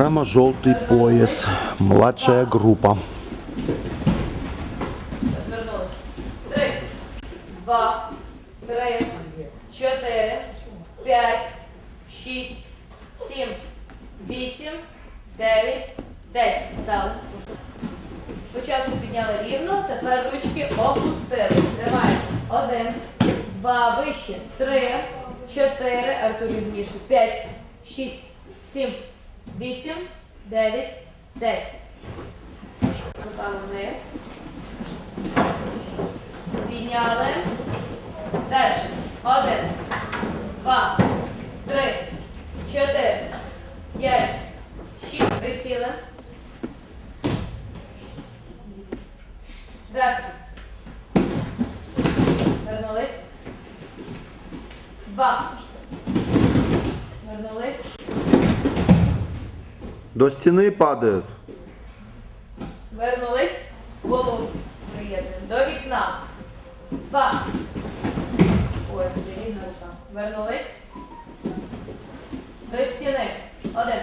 Программа «Желтый пояс». Младшая группа. Звернулись. Три, два, три, чотири, п'ять, шість, сім, вісім, дев'ять, десять. Встали. Спочатку підняли рівно, тепер ручки опустили. Тримаємо. Один, два, вище, три, чотири, Артур рівніше, п'ять, шість, сім, вісім, дев'ять, десять. Руками вниз. Підняли. Далі. Один, два, три, чотири, п'ять, До стены падают. Вернулись. Голову приєднуємо. До вікна. Два. Ой, рівна рука. Вернулись. До стіни. Один.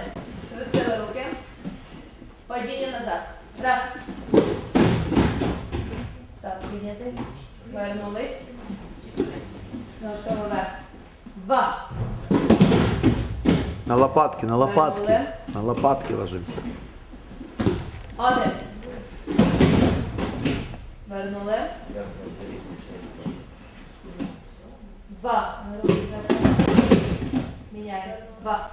Схрестили руки. Падіння назад. Раз. Таз підняти. Вернулись. Ножками вверх. Два. На лопатки, на лопатки. Вернули. На лопатки ложимся. Один. Вернули. Два. Міняємо. Два.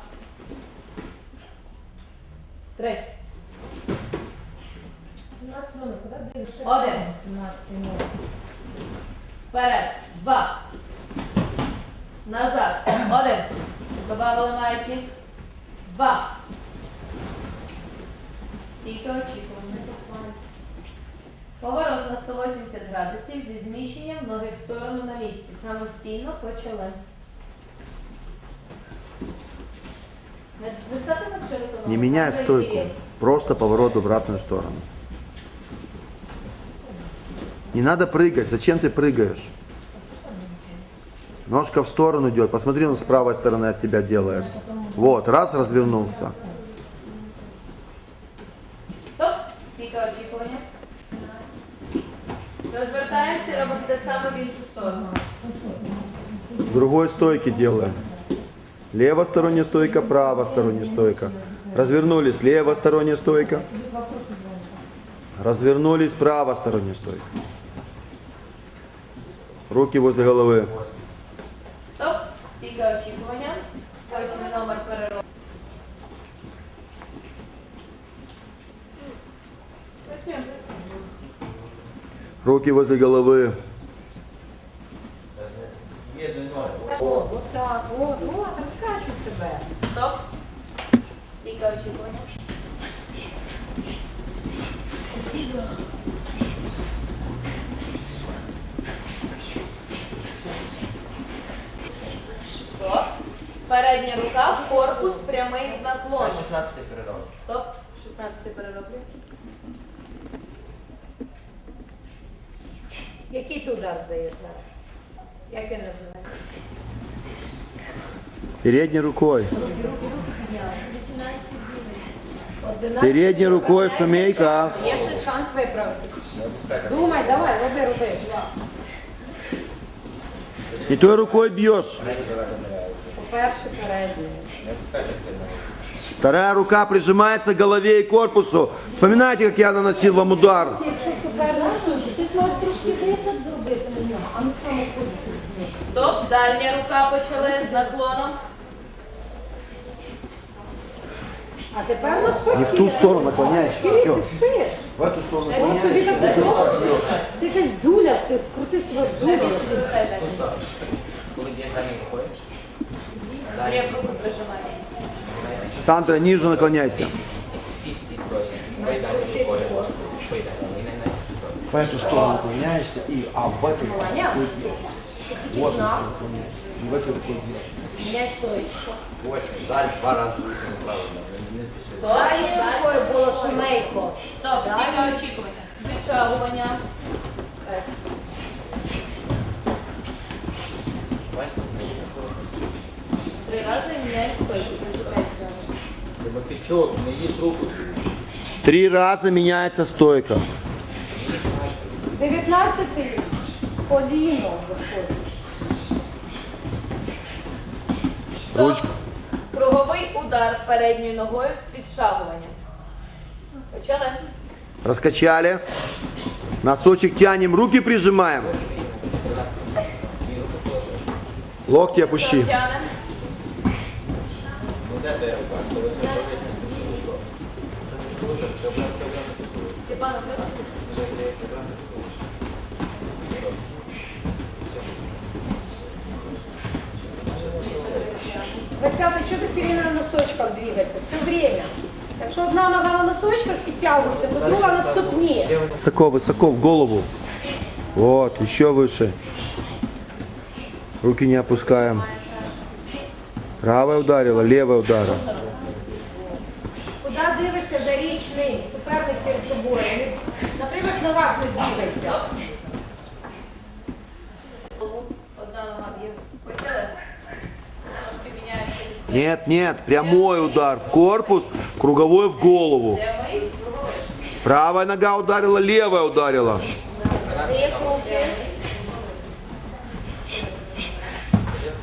Три. Один. Вперед. Два. Назад. Один. Добавили маятник. Два. Стійка очікування. Поворот на 180 градусів зі зміщенням ноги в сторону на місці. Самостійно почали. Не, не ставте так широко ноги, Не меняй сам стойку. Кирил. Просто поворот в обратную сторону. Не надо прыгать. Зачем ты прыгаешь? Ножка в сторону идет. Посмотри, он с правой стороны от тебя делает. Вот, раз развернулся. другой стойке делаем. Левосторонняя стойка, правосторонняя стойка. Развернулись, левосторонняя стойка. Развернулись, правосторонняя стойка. Руки возле головы. Стоп. Стійка очікування. Ось номер переробки. Працюємо. Руки возле головы. Який ти удар здаєш зараз? Як він називається? Передней рукой. 11 Передней рукой шумейка. Є ще шанс виправити. Думай, давай, роби, роби. Не той рукой бьешь. По-перше, передній. Вторая рука прижимается к голове и корпусу. Вспоминайте, как я наносил вам удар. Якщо суперник, Стоп. Дальня рука почали з наклоном. А тепер навпаки. Не в ту сторону наклоняйся. Чё? Спиш. В эту сторону От тобі так додому. Ти якась дуля, ти скрути себе Ще дуля. більше від себе. Коли є дальній рукою, Ліву руку прижимає. Сандра, ниже наклоняйся. всі ці зброї. Пой дальній рукою. Пой дальній, не на цій зброї. В эту сторону наклоняешься и а в эту Поняв? Вот наклоняешься. И в эту рукой бьешь. Міняй стоїчку. Ось, далі два рази дуже неправильно. Не спіши. Стоп. Далі рукою було шумейко. Стоп. Стійка очікування. Відшагування. Бачите? Три рази міняємо стойку. Прижимається. Треба фіксувати. Чого? Не їж руку. Три раза меняется стойка. 19-й коліно виходить. Ручка. Круговий удар передньою ногою з підшагуванням. Почали? Раскачали. Носочек тянем, руки прижимаем. Локти опущи. Тянем. Ну де ти рука? Коли ти робиш, Степана, Двадцятый, что ты все время на носочках двигаешься? Все время. Так что одна нога на носочках підтягується, то друга на ступні. Высоко, высоко в голову. Вот, еще выше. Руки не опускаем. Правая ударила, левая ударила. Куди дивишся зарічний суперник перед тобою? Не- Наприклад, на вак не Нет, нет, прямой удар в корпус, круговой в голову. Правая нога ударила, левая ударила.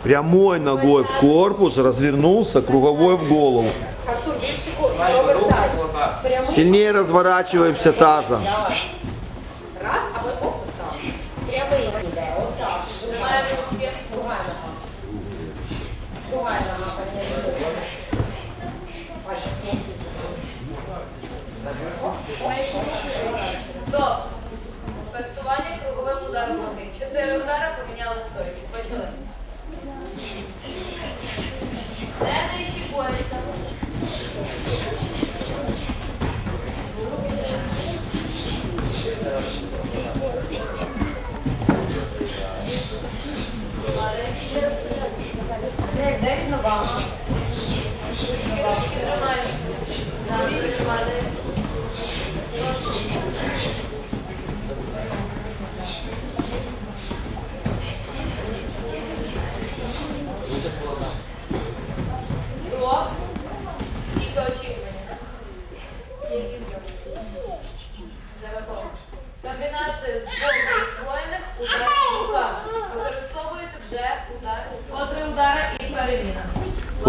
Прямой ногой в корпус, развернулся, круговой в голову. Сильнее разворачиваемся тазом.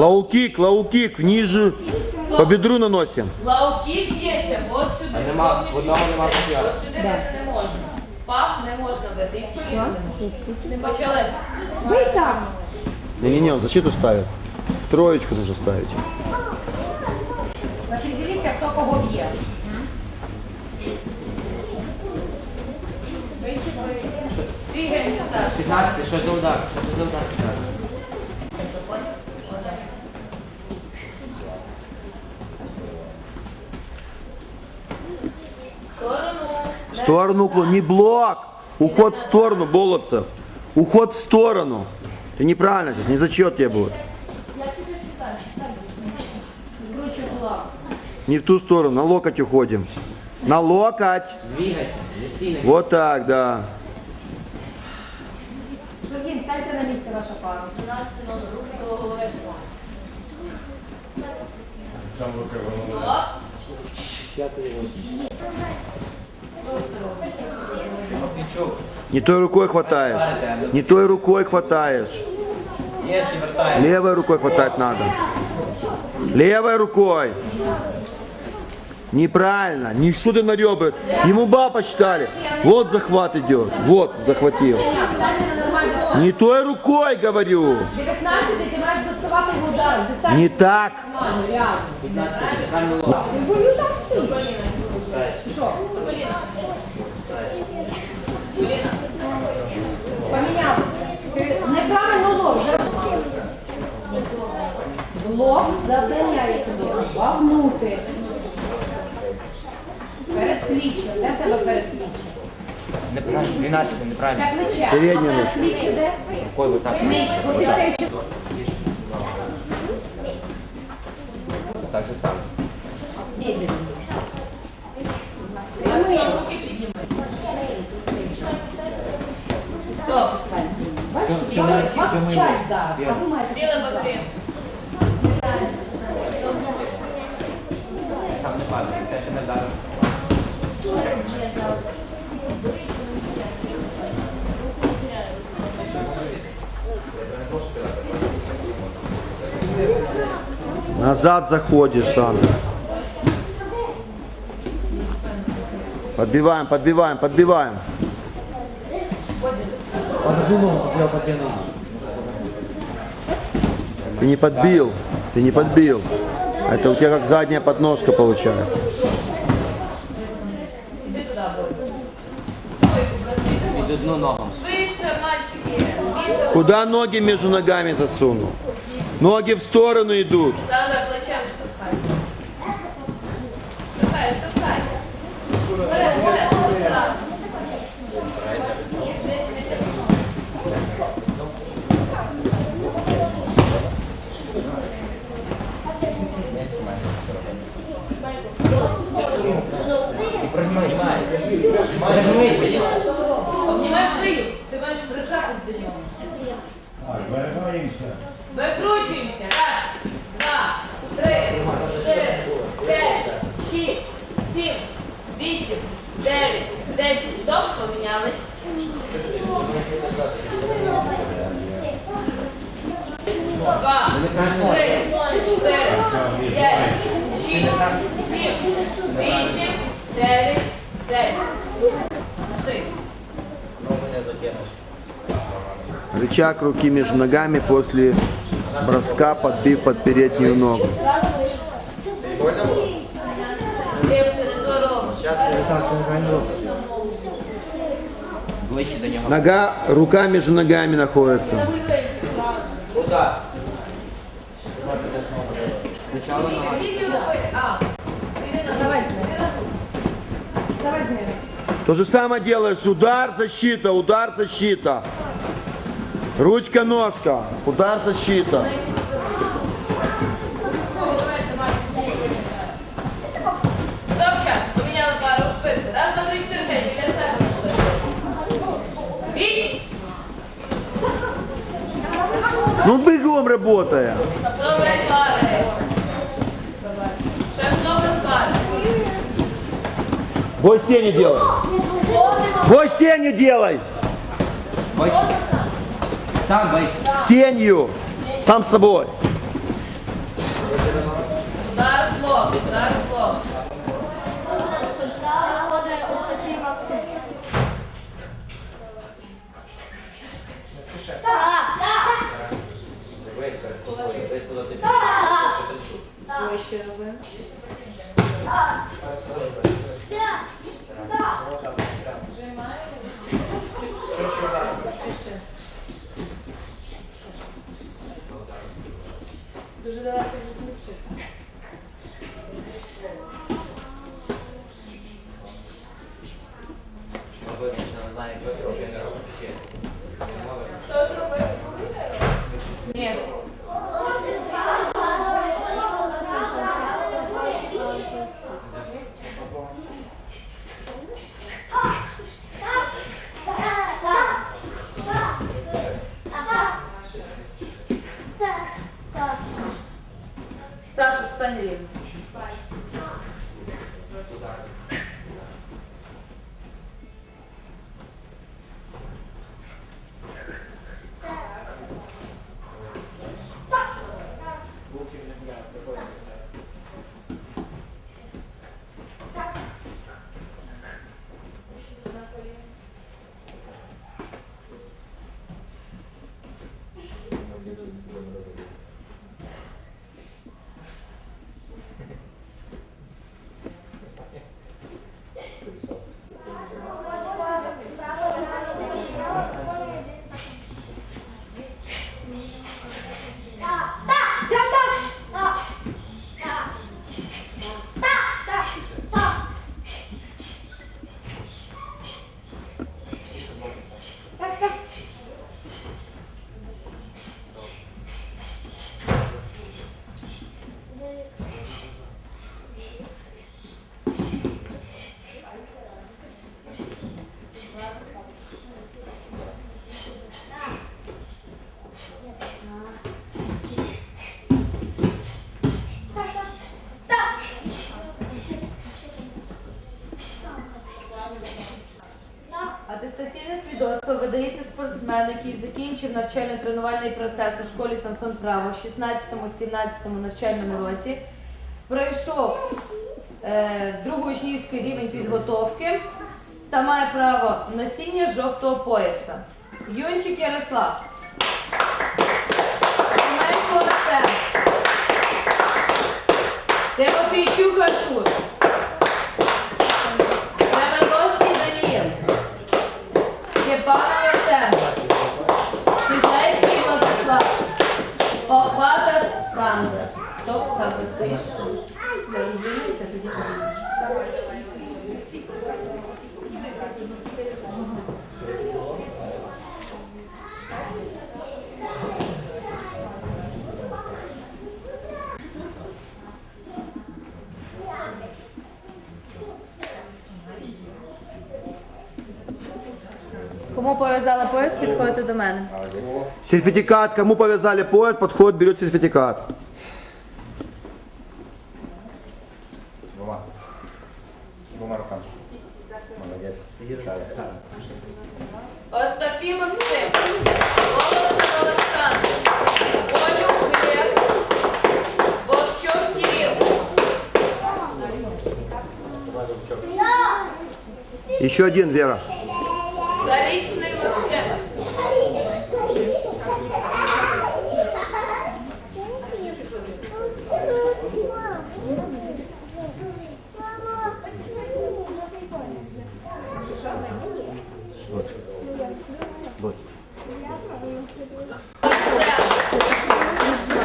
Лоу-кик, лоу-кик, вниже, по бедру наносим. Лаукік б'ється, от сюди. А нема- зовнішній одного нема стиль. п'ятого. От сюди бити не можна. Пах не можна бити, і в коліно не можна. Почали. Ви так. Не-не-не, он защиту ставит. В троечку нужно ставить. Определіться, хто кого б'є. Двигаємося, Саш. 15, що за удар? Що це за удар? сторону уклон, не блок. Уход в сторону, Болотцев. Уход в сторону. Ты неправильно сейчас, не зачет тебе будет. Круче кулак. Не в ту сторону, на локоть уходим. На локоть. Двігайся, не стій, не Вот так, да. Жургін, станьте на місце ваша пара. 12 номер. Руки до голови. Стоп. Не той рукой хватаешь. Не той рукой хватаешь. Є, і вертає. Левой рукой хватать надо. Левой рукой. Неправильно. Не что ты на ребра. Ему ба посчитали. Вот захват идет. Вот захватил. Станьте на нормальну ногу. Не той рукой, говорю. 19 ти маєш доставати його ударом. Ти стань Не так. нормально, реально. запиляє тобі вагнути. Передпліччя. Де тебе передпліччя? Неправильно, 12 неправильно. За плече. Переднє А нижче. плече де? Рукою вот так. Нижче. От цей чу- Так же саме. Стоп, стань. Бачите, я вас вчать зараз, а. Сіла батарея. Назад заходишь, Сандра. Подбиваем, подбиваем, подбиваем. Ты не подбил, ты не подбил. Это у тебя как задняя подножка получается. Іди туди, Боря. Стойку, красиво. Під одну ногу. Швидше, мальчики. Більше. Куда ноги между ногами засунул? Ноги в сторону идут. Обнімай шию. Ти маєш прижатись до нього. Вириваємося. Викручуємося. Раз, два, три, чотири, п'ять, шість, сім, вісім, дев'ять, десять. Стоп, помінялись. Два, три, чотири, п'ять, шість, сім, вісім, дев'ять, закинеш. Рычаг руки между ногами после броска, подбив под переднюю ногу. Нога, рука между ногами находится. Спочатку нога. То же самое делаешь. Удар, защита, удар, защита. Ручка, ножка. Удар, защита. Стоп час. Поміняли пару швидко. Раз, два, три, чотири, п'ять. Біля себе на швидко. Бій. Ну бегом работая. Добре, пари. Шеф, добре пари. Бой с тенью делай. Бой с тенью делай. Бачиш? Сам. С тенью. Сам с собой. Свідоцтво видається спортсмену, який закінчив навчально-тренувальний процес у школі Самсон Право в 16-17 навчальному році, пройшов е, другий учнівський рівень підготовки та має право носіння жовтого пояса. Юнчик Ярослав. Семенко Артем. Тимофійчук Артур. Сандра. Стоп, Сандра, стоїш? Не розвіюється, тоді подивимось. Кому пов'язала пояс, підходьте до мене. Сертификат. Кому повязали пояс, подходит, берет сертификат. Двумя. Двумя руками. Молодец. Остафій Максим. Волосин Олександр. Олюк Глеб. Вовчок Кирил. Еще один, Вера. Артем.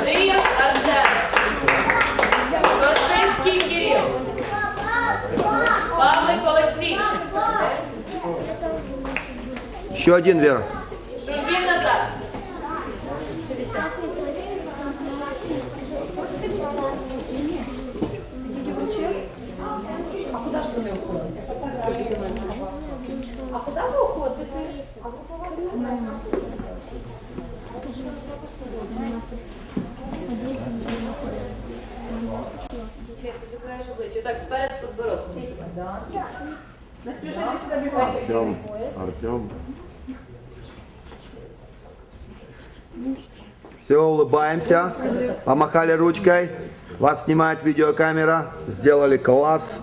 Ріяс Артем. Ростинський Кирил. Павлик Олексій. Еще один, Вера. Так, перед подбородком. Настюша, бігайте. Артем. Артем. Все, улыбаемся. Помахали ручкой. Вас снимает видеокамера. Сделали класс.